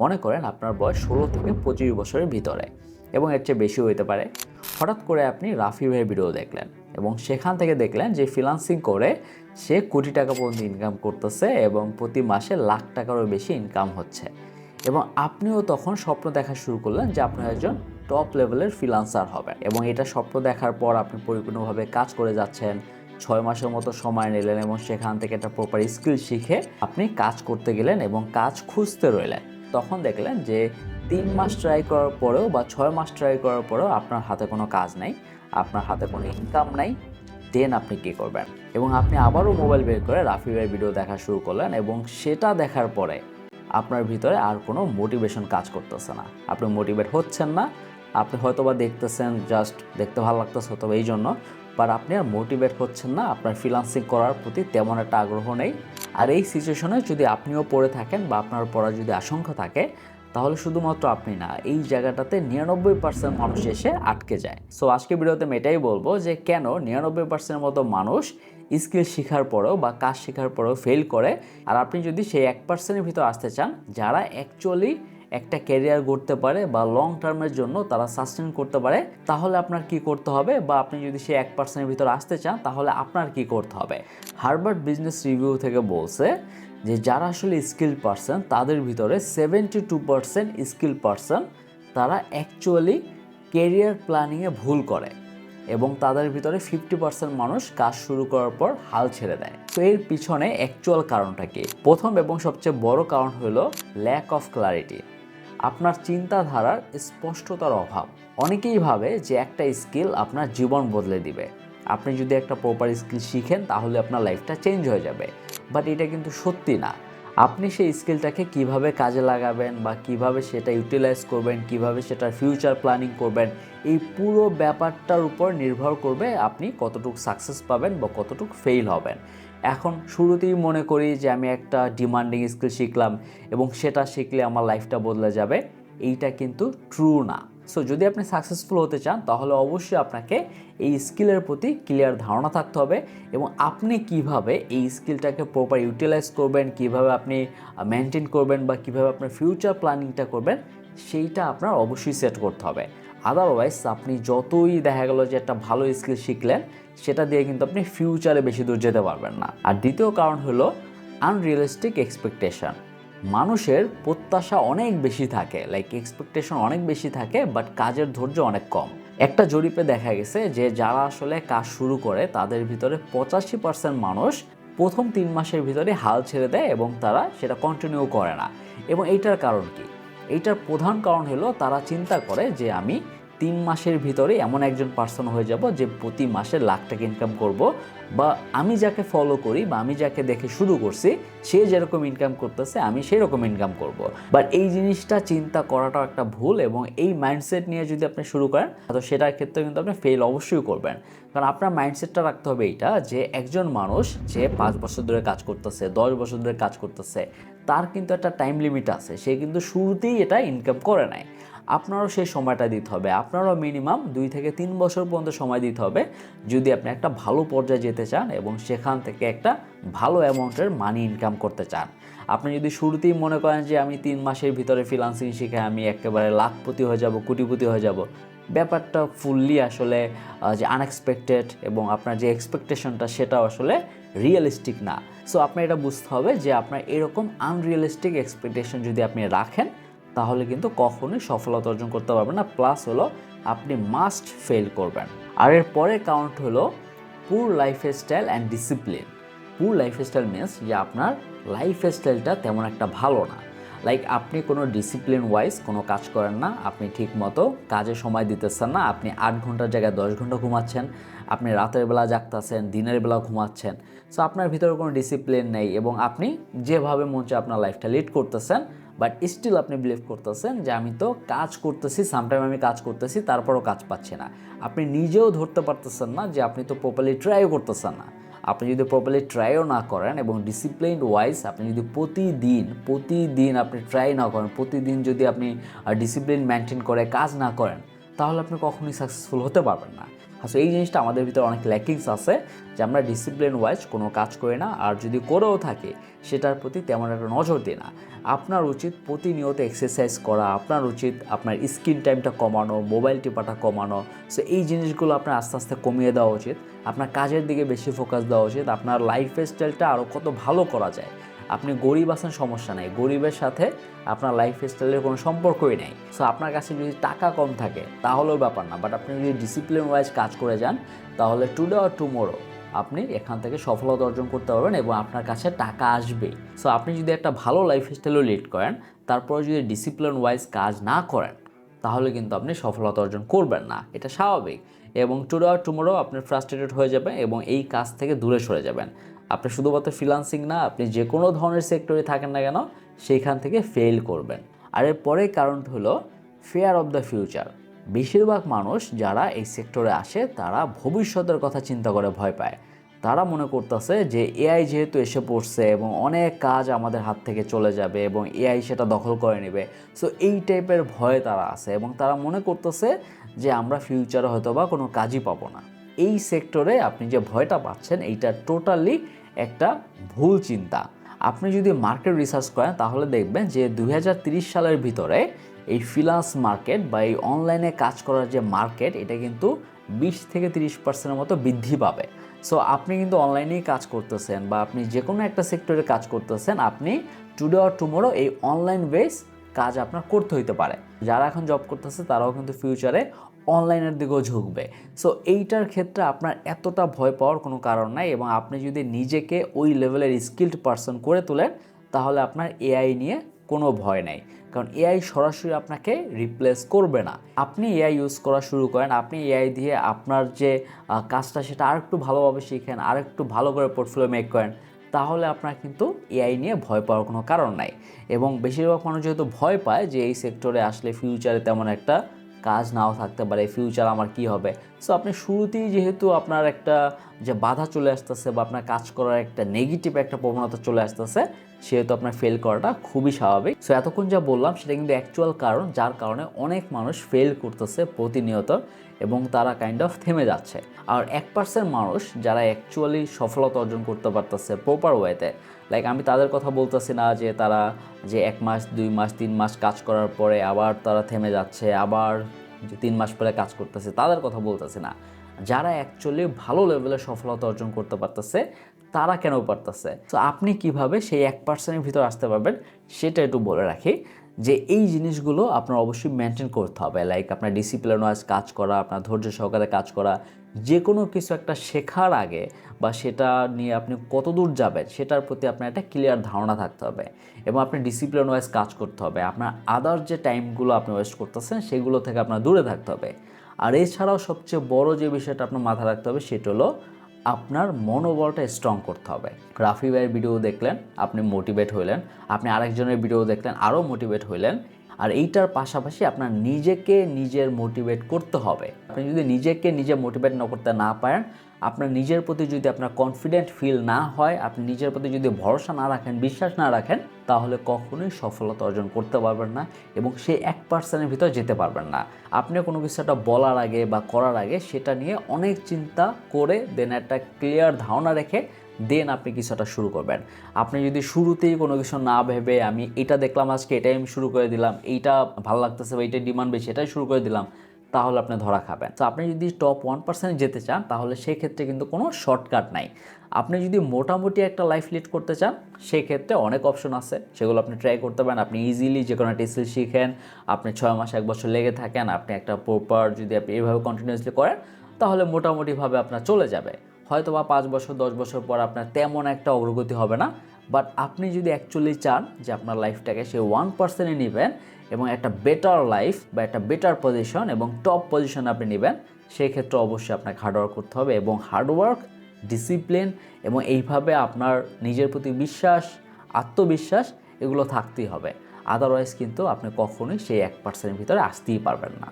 মনে করেন আপনার বয়স ষোলো থেকে পঁচিশ বছরের ভিতরে এবং এর চেয়ে বেশি হতে পারে। হঠাৎ করে আপনি রাফি ভাইয়ের ভিডিও দেখলেন এবং সেখান থেকে দেখলেন যে ফ্রিলান্সিং করে সে কোটি টাকা পর্যন্ত ইনকাম করতেছে এবং প্রতি মাসে লাখ টাকারও বেশি ইনকাম হচ্ছে। এবং আপনিও তখন স্বপ্ন দেখা শুরু করলেন যে আপনি একজন টপ লেভেলের ফ্রিলান্সার হবেন এবং এটা স্বপ্ন দেখার পর আপনি পরিপূর্ণভাবে কাজ করে যাচ্ছেন, ছয় মাসের মতো সময় নিলেন এবং সেখান থেকে একটা প্রপার স্কিল শিখে আপনি কাজ করতে গেলেন এবং কাজ খুঁজতে রইলেন। তখন দেখলেন যে তিন মাস ট্রাই করার পরেও বা ছয় মাস ট্রাই করার পরেও আপনার হাতে কোনো কাজ নাই, আপনার হাতে কোনো ইনকাম নাই দেন আপনি কী করবেন? এবং আপনি আবারও মোবাইল বের করে রাফি ভাইয়ের ভিডিও দেখা শুরু করলেন এবং সেটা দেখার পরে আপনার ভিতরে আর কোনো মোটিভেশন কাজ করতেছে না। আপনি মোটিভেট হচ্ছেন না, আপনি হয়তোবা দেখতেছেন জাস্ট দেখতে ভালো লাগতেছে হয়তো এই জন্য বাট আপনি আর মোটিভেট হচ্ছেন না, আপনার ফ্রিলান্সিং করার প্রতি তেমন একটা আগ্রহ নেই। আর এই সিচুয়েশনে যদি আপনিও পড়ে থাকেন বা আপনার পড়ার যদি আশঙ্কা থাকে, তাহলে শুধুমাত্র আপনি না, এই জায়গাটাতে নিরানব্বই পার্সেন্ট মানুষ এসে আটকে যায়। সো আজকে ভিডিওতে আমি এটাই বলব যে কেন নিরানব্বই পার্সেন্টের মতো মানুষ স্কিল শেখার পরেও বা কাজ শেখার পরেও ফেল করে। আর আপনি যদি সেই এক পার্সেন্টের ভিতর আসতে চান, যারা অ্যাকচুয়ালি একটা ক্যারিয়ার গড়তে পারে বা লং টার্মের জন্য তারা সাস্টেন করতে পারে, তাহলে আপনার কি করতে হবে? বা আপনি যদি সেই এক পার্সেন্টের ভিতর আসতে চান, তাহলে আপনার কি করতে হবে? হার্ভার্ড বিজনেস রিভিউ থেকে বলছে যে, যারা আসলে স্কিল পার্সন তাদের ভিতরে seventy two percent skill person তারা অ্যাকচুয়ালি কেরিয়ার প্ল্যানিংয়ে ভুল করে এবং তাদের ভিতরে ফিফটি পার্সেন্ট মানুষ কাজ শুরু করার পর হাল ছেড়ে দেয়। তো এর পিছনে অ্যাকচুয়াল কারণটা কি? প্রথম এবং সবচেয়ে বড় কারণ হলো ল্যাক অফ ক্লারিটি আপনার চিন্তাধারার স্পষ্টতার অভাব। অনেকেই ভাবে যে একটা স্কিল আপনার জীবন বদলে দিবে। আপনি যদি একটা প্রপার স্কিল শিখেন, তাহলে আপনার লাইফটা চেঞ্জ হয়ে যাবে। বাট এটা কিন্তু সত্যি না। আপনি সেই স্কিলটাকে কীভাবে কাজে লাগাবেন বা কীভাবে সেটা ইউটিলাইজ করবেন, কীভাবে সেটার ফিউচার প্ল্যানিং করবেন, এই পুরো ব্যাপারটার উপর নির্ভর করবে আপনি কতটুকু সাকসেস পাবেন বা কতটুকু ফেল হবেন। এখন শুরুতেই মনে করি যে আমি একটা ডিমান্ডিং স্কিল শিখলাম এবং সেটা শিখলে আমার লাইফটা বদলে যাবে। এইটা কিন্তু ট্রু না। সো যদি আপনি সাকসেসফুল হতে চান, তাহলে অবশ্যই আপনাকে এই স্কিলের প্রতি ক্লিয়ার ধারণা থাকতে হবে এবং আপনি কীভাবে এই স্কিলটাকে প্রপার ইউটিলাইজ করবেন, কীভাবে আপনি মেনটেন করবেন বা কীভাবে আপনার ফিউচার প্ল্যানিংটা করবেন, সেইটা আপনার অবশ্যই সেট করতে হবে। আদারওয়াইজ আপনি যতই দেখা গেল যে একটা ভালো স্কিল শিখলেন সেটা দিয়ে কিন্তু আপনি ফিউচারে বেশি দূর যেতে পারবেন না। আর দ্বিতীয় কারণ হলো আনরিয়েলিস্টিক এক্সপেকটেশন মানুষের প্রত্যাশা অনেক বেশি থাকে লাইক এক্সপেকটেশন অনেক বেশি থাকে বাট কাজের ধৈর্য অনেক কম। একটা জরিপে দেখা গেছে যে যারা আসলে কাজ শুরু করে, তাদের ভিতরে পঁচাশি পার্সেন্ট মানুষ প্রথম তিন মাসের ভিতরে হাল ছেড়ে দেয় এবং তারা সেটা কন্টিনিউ করে না। এবং এইটার কারণ কি? এইটার প্রধান কারণ হলো তারা চিন্তা করে যে আমি তিন মাসের ভিতরে এমন একজন পার্সন হয়ে যাব যে প্রতি মাসে লাখ টাকা ইনকাম করব বা আমি যাকে ফলো করি বা আমি যাকে দেখে শুরু করছি, সে যেরকম ইনকাম করতেছে, আমি সেরকম ইনকাম করব। বাট এই জিনিসটা চিন্তা করাটাও একটা ভুল এবং এই মাইন্ডসেট নিয়ে যদি আপনি শুরু করেন তো সেটার ক্ষেত্রে কিন্তু আপনি ফেল অবশ্যই করবেন। কারণ আপনার মাইন্ডসেটটা রাখতে হবে এইটা যে একজন মানুষ যে পাঁচ বছর ধরে কাজ করতেছে, দশ বছর ধরে কাজ করতেছে, তার কিন্তু একটা টাইম লিমিট আছে। সে কিন্তু শুরুতেই এটা ইনকাম করে নেয় আপনারও সেই সময়টা দিতে হবে। আপনারও মিনিমাম দুই থেকে তিন বছর পর্যন্ত সময় দিতে হবে। যদি আপনি একটা ভালো পর্যায়ে যেতে চান এবং সেখান থেকে একটা ভালো অ্যামাউন্টের মানি ইনকাম করতে চান। আপনি যদি শুরুতেই মনে করেন যে আমি তিন মাসের ভিতরে ফ্রিলান্সিং শিখে আমি একেবারে লাখপতি হয়ে যাব, কোটিপতি হয়ে যাব, ব্যাপারটা ফুললি আসলে যে আনএক্সপেক্টেড এবং আপনার যে এক্সপেকটেশনটা সেটাও আসলে রিয়েলিস্টিক না। সো আপনার এটা বুঝতে হবে যে আপনার এরকম আনরিয়েলিস্টিক এক্সপেকটেশন যদি আপনি রাখেন তাহলে কিন্তু কখনোই সফলতা অর্জন করতে পারবেন না। প্লাস হলো আপনি মাস্ট ফেল করবেন। আর এর পরের কাউন্ট হলো poor lifestyle and discipline poor lifestyle means যে আপনার লাইফ স্টাইলটা তেমন একটা ভালো না। লাইক আপনি কোনো ডিসিপ্লিন ওয়াইজ কোনো কাজ করেন না, আপনি ঠিক মতো কাজে সময় দিতেছেন না, আপনি আট ঘণ্টার জায়গায় দশ ঘণ্টা ঘুমাচ্ছেন, আপনি রাতের বেলা জাগতেছেন, দিনের বেলা ঘুমাচ্ছেন। সো আপনার ভিতরে কোনো ডিসিপ্লিন নেই এবং আপনি যেভাবে চায় আপনার লাইফটা লিড করতেছেন বাট স্টিল আপনি বিলিভ করতেছেন যে আমি তো কাজ করতেছি সামটাইম আমি কাজ করতেছি, তারপরও কাজ পাচ্ছি না। আপনি নিজেও ধরতে পারতেছেন না যে আপনি তো প্রপারলি ট্রাইও করতেছেন না। আপনি যদি প্রপারলি ট্রাইও না করেন এবং ডিসিপ্লিন ওয়াইজ আপনি যদি প্রতিদিন প্রতিদিন আপনি ট্রাই না করেন, প্রতিদিন যদি আপনি ডিসিপ্লিন মেনটেন করে কাজ না করেন তাহলে আপনি কখনোই সাকসেসফুল হতে পারবেন না। আসলে এই জিনিসটা আমাদের ভিতরে অনেক ল্যাকিংস আছে যে আমরা ডিসিপ্লিন ওয়াইজ কোনো কাজ করি না, আর যদি করেও থাকি, সেটার প্রতি তেমন একটা নজর দিই না। আপনার উচিত প্রতিনিয়ত এক্সারসাইজ করা, আপনার উচিত আপনার স্ক্রিন টাইমটা কমানো মোবাইল টিপাটা কমানো। সো এই জিনিসগুলো আপনার আস্তে আস্তে কমিয়ে দেওয়া উচিত। আপনার কাজের দিকে বেশি ফোকাস দেওয়া উচিত। আপনার লাইফ স্টাইলটা আরও কত ভালো করা যায়। আপনি গরিব আছেন, সমস্যা নেই। গরিবের সাথে আপনার লাইফ স্টাইলের কোনো সম্পর্কই নেই। সো আপনার কাছে যদি টাকা কম থাকে, তাহলেও ব্যাপার না। বাট আপনি যদি ডিসিপ্লিন ওয়াইজ কাজ করে যান, তাহলে টুডে আর টুমোরো আপনি এখান থেকে সফলতা অর্জন করতে পারবেন এবং আপনার কাছে টাকা আসবেই। সো আপনি যদি একটা ভালো লাইফ স্টাইলও লিড করেন তারপরে যদি ডিসিপ্লিন ওয়াইজ কাজ না করেন, তাহলে কিন্তু আপনি সফলতা অর্জন করবেন না। এটা স্বাভাবিক। এবং টুডে আর টুমোরো আপনি ফ্রাস্ট্রেটেড হয়ে যাবেন এবং এই কাজ থেকে দূরে সরে যাবেন। আপনি শুধুমাত্র ফ্রিলান্সিং না, আপনি যে কোনো ধরনের সেক্টরে থাকেন না কেন, সেইখান থেকে ফেল করবেন। আর এর পরের কারণটা হলো ফেয়ার অফ দ্য ফিউচার বেশিরভাগ মানুষ যারা এই সেক্টরে আসে, তারা ভবিষ্যতের কথা চিন্তা করে ভয় পায়। তারা মনে করতেছে যে এআই যেহেতু এসে পড়ছে এবং অনেক কাজ আমাদের হাত থেকে চলে যাবে এবং এআই সেটা দখল করে নেবে সো এই টাইপের ভয় তারা আছে এবং তারা মনে করতেছে যে আমরা ফিউচারে হয়তো বা কোনো কাজই পাবো না। এই সেক্টরে আপনি যে ভয়টা পাচ্ছেন, এইটা টোটালি একটা ভুল চিন্তা। আপনি যদি মার্কেট রিসার্চ করেন, তাহলে দেখবেন যে দুই সালের ভিতরে এই ফিনান্স মার্কেট বা এই অনলাইনে কাজ করার যে মার্কেট এটা কিন্তু বিশ থেকে তিরিশ পার্সেন্টের মতো বৃদ্ধি পাবে। সো আপনি কিন্তু অনলাইনেই কাজ করতেছেন বা আপনি যে কোনো একটা সেক্টরে কাজ করতেছেন, আপনি টুডে অর টুমোরো এই অনলাইন বেস কাজ আপনার করতে হইতে পারে। যারা এখন জব করতেছে, তারাও কিন্তু ফিউচারে অনলাইনের দিকেও ঝুঁকবে। সো এইটার ক্ষেত্রে আপনার এতটা ভয় পাওয়ার কোনো কারণ নাই এবং আপনি যদি নিজেকে ওই লেভেলের স্কিল্ড পারসন করে তোলেন, তাহলে আপনার এআই নিয়ে কোনো ভয় নেই। কারণ এআই সরাসরি আপনাকে রিপ্লেস করবে না। আপনি এআই ইউজ করা শুরু করেন, আপনি এআই দিয়ে আপনার যে কাজটা সেটা আরেকটু ভালোভাবে শিখেন, আরেকটু ভালো করে পোর্টফোলিও মেক করেন, তাহলে আপনার কিন্তু এআই নিয়ে ভয় পাওয়ার কোনো কারণ নাই। এবং বেশিরভাগ মানুষ যেহেতু ভয় পায় যে, এই সেক্টরে আসলে ফিউচারে তেমন একটা কাজ নাও থাকতে পারে ফিউচার আমার কি হবে? সো আপনি শুরুতেই যেহেতু আপনার একটা যে বাধা চলে আসতেছে বা আপনার কাজ করার একটা নেগেটিভ একটা প্রবণতা চলে আসতেছে, সেহেতু আপনার ফেল করাটা খুবই স্বাভাবিক। সো এতক্ষণ যা বললাম, সেটা কিন্তু অ্যাকচুয়াল কারণ, যার কারণে অনেক মানুষ ফেল করতেছে প্রতিনিয়ত। এবং তারা কাইন্ড অফ থেমে যাচ্ছে। আর এক পার্সেন্ট মানুষ যারা অ্যাকচুয়ালি সফলতা অর্জন করতে পারতেছে প্রপার ওয়েতে লাইক আমি তাদের কথা বলতেছি না যে তারা যে এক মাস, দুই মাস, তিন মাস কাজ করার পরে আবার তারা থেমে যাচ্ছে, আবার যে তিন মাস পরে কাজ করতেছে, তাদের কথা বলতেছি না। যারা অ্যাকচুয়ালি ভালো লেভেলে সফলতা অর্জন করতে পারতেছে, তারা কেন পারতেছে? তো আপনি কীভাবে সেই এক পার্সেন্টের ভিতর আসতে পারবেন, সেটা একটু বলে রাখি। যে এই জিনিসগুলো আপনার অবশ্যই মেনটেন করতে হবে। লাইক আপনার ডিসিপ্লিন ওয়াইজ কাজ করা, আপনার ধৈর্য সহকারে কাজ করা যে কোনো কিছু একটা শেখার আগে বা সেটা নিয়ে আপনি কত দূর যাবেন সেটার প্রতি আপনার একটা ক্লিয়ার ধারণা থাকতে হবে এবং আপনি ডিসিপ্লিন ওয়াইজ কাজ করতে হবে। আপনার আদার যে টাইমগুলো আপনি ওয়েস্ট করতেছেন সেগুলো থেকে আপনার দূরে থাকতে হবে। আর এছাড়াও সবচেয়ে বড় যে বিষয়টা আপনার মাথায় রাখতে হবে সেটা হলো আপনার মনোবলটা স্ট্রং করতে হবে। রাফি ভাইয়ের ভিডিও দেখলেন, আপনি মোটিভেট হইলেন। আপনি আরেকজনের ভিডিও দেখলেন আরও মোটিভেট হইলেন। আর এইটার পাশাপাশি আপনার নিজেকে নিজের মোটিভেট করতে হবে। আপনি যদি নিজেকে নিজে মোটিভেট না করতে না পারেন আপনার নিজের প্রতি যদি আপনার কনফিডেন্ট ফিল না হয়, আপনি নিজের প্রতি যদি ভরসা না রাখেন, বিশ্বাস না রাখেন, তাহলে কখনোই সফলতা অর্জন করতে পারবেন না এবং সেই এক পার্সেন্টের ভিতর যেতে পারবেন না। আপনি কোনো কিছু একটা বলার আগে বা করার আগে সেটা নিয়ে অনেক চিন্তা করে দেন একটা ক্লিয়ার ধারণা রেখে দেন আপনি কিছুটা শুরু করবেন। আপনি যদি শুরুতেই কোনো কিছু না ভেবে, আমি এটা দেখলাম আজকে, এটাই আমি শুরু করে দিলাম, এইটা ভালো লাগতেছে বা এইটার ডিমান্ড বেশি, এটাই শুরু করে দিলাম তাহলে আপনি ধরা খাবেন। তো আপনি যদি টপ ওয়ান পার্সেন্ট যেতে চান, তাহলে সেক্ষেত্রে কিন্তু কোনো শর্টকাট নাই। আপনি যদি মোটামুটি একটা লাইফ লিড করতে চান, সেক্ষেত্রে অনেক অপশন আছে। সেগুলো আপনি ট্রাই করতে পারেন। আপনি ইজিলি যে কোনো একটা স্কিল শিখেন, আপনি ছয় মাস, এক বছর লেগে থাকেন, আপনি একটা প্রপার যদি আপনি এইভাবে কন্টিনিউসলি করেন, তাহলে মোটামুটিভাবে আপনার চলে যাবে। হয়তো বা পাঁচ বছর, দশ বছর পর আপনার তেমন একটা অগ্রগতি হবে না। বাট আপনি যদি অ্যাকচুয়ালি চান যে আপনার লাইফটাকে সে ওয়ান পার্সেন্টে নেবেন এবং একটা বেটার লাইফ বা একটা বেটার পজিশন এবং টপ পজিশন আপনি নেবেন সেই ক্ষেত্রে অবশ্যই আপনাকে হার্ডওয়ার্ক করতে হবে এবং হার্ডওয়ার্ক ডিসিপ্লিন এবং এইভাবে আপনার নিজের প্রতি বিশ্বাস, আত্মবিশ্বাস এগুলো থাকতেই হবে। আদারওয়াইজ কিন্তু আপনি কখনোই সেই এক পার্সেন্টের ভিতরে আসতেই পারবেন না।